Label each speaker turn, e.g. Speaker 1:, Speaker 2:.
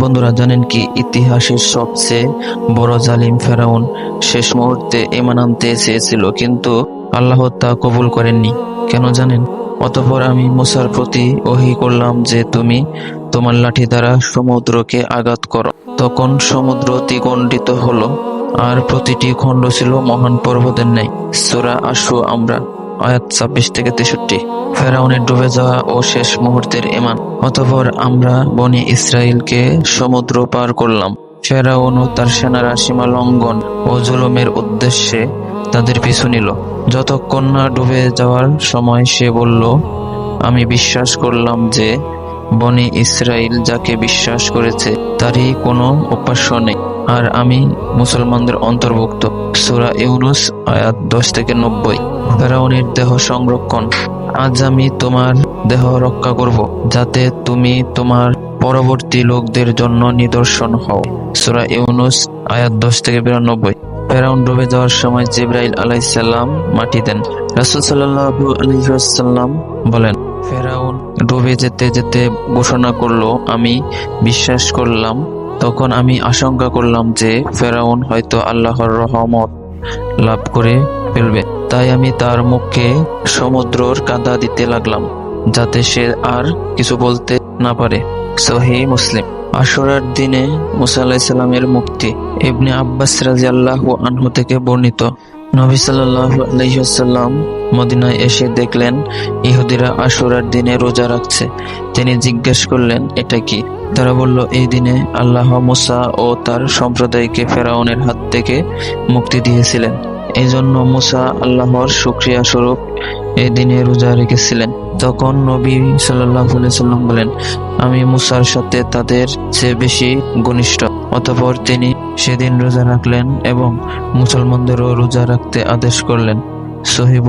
Speaker 1: বন্ধুরা জানেন কি, ইতিহাসের সবচেয়ে বড় জালিম ফেরাউন শেষ মুহূর্তে ইমান আনতে চেয়েছিল, কিন্তু আল্লাহ তা কবুল করেননি। কেন জানেন? অতঃপর আমি মুসার প্রতি ওহি করলাম যে তুমি তোমার লাঠি দ্বারা সমুদ্রকে আঘাত করো। তখন সমুদ্র দ্বিগণ্ডিত হলো, আর প্রতিটি খণ্ড ছিল মহান পর্বতের ন্যায়। সুরা আশু আমরা আয়াত ছাব্বিশ থেকে তেষট্টি। ফেরাউনের ডুবে যাওয়া ও শেষ মুহূর্তের এমান অতঃপর আমরা বনি ইসরায়েলকে সমুদ্র পার করলাম। ফেরাউন ও তার সেনারা সীমা লঙ্ঘন ও জুলুমের উদ্দেশ্যে তাদের পিছু নিল। যতক্ষণ না ডুবে যাওয়ার সময় সে বলল, আমি বিশ্বাস করলাম যে বনি ইসরায়েল যাকে বিশ্বাস করেছে, তারই কোনো উপাস্য নেই। আর আমি মুসলমানদের অন্তর্ভুক্ত। সুরা ইউনুস আয়াত দশ থেকে নব্বই। ফেরাউনের দেহ সংরক্ষণ। আজ আমি তোমার দেহ রক্ষা করব, যাতে তুমি তোমার পরবর্তী লোকদের জন্য নিদর্শন হও। সুরা ইউনুস, আয়াত দশ থেকে বিরানব্বই। ফেরাউন ডুবে যাওয়ার সময় জিব্রাইল আলাইসাল্লাম মাটি দেন। রাসুল সাল্লাহু আলহিহাল্লাম বলেন, ফেরাউন ডুবে যেতে যেতে ঘোষণা করল, আমি বিশ্বাস করলাম, তখন আমি আশঙ্কা করলাম যে ফেরাউন হয়তো আল্লাহর রহমত লাভ করে ফেলবে। তাই আমি তার মুখে সমুদ্রর কাদা দিতে লাগলাম, যাতে সে আর কিছু বলতে না পারে। সহি মুসলিম। আশুরার দিনে মুসা মুক্তি ইবনে আব্বাস রাজি আল্লাহ আনহু থেকে বর্ণিত। নবী আলহিহাল্লাম মদিনায় এসে দেখলেন, ইহুদিরা আশুরার দিনে রোজা রাখছে। তিনি জিজ্ঞেস করলেন, এটা কি? তারা বলল, এই দিনে আল্লাহ মুসা ও তার সম্প্রদায়কে ফেরাউনের হাত থেকে মুক্তি দিয়েছিলেন। এই জন্য মুসা আল্লাহর শুক্রিয়া স্বরূপ এই দিনে রোজা রেখেছিলেন। তখন নবী সাল্লাম বলেন, আমি মুসার সাথে তাদের চেয়ে বেশি ঘনিষ্ঠ। অতপর তিনি সেদিন রোজা রাখলেন এবং মুসলমানদেরও রোজা রাখতে আদেশ করলেন। সহি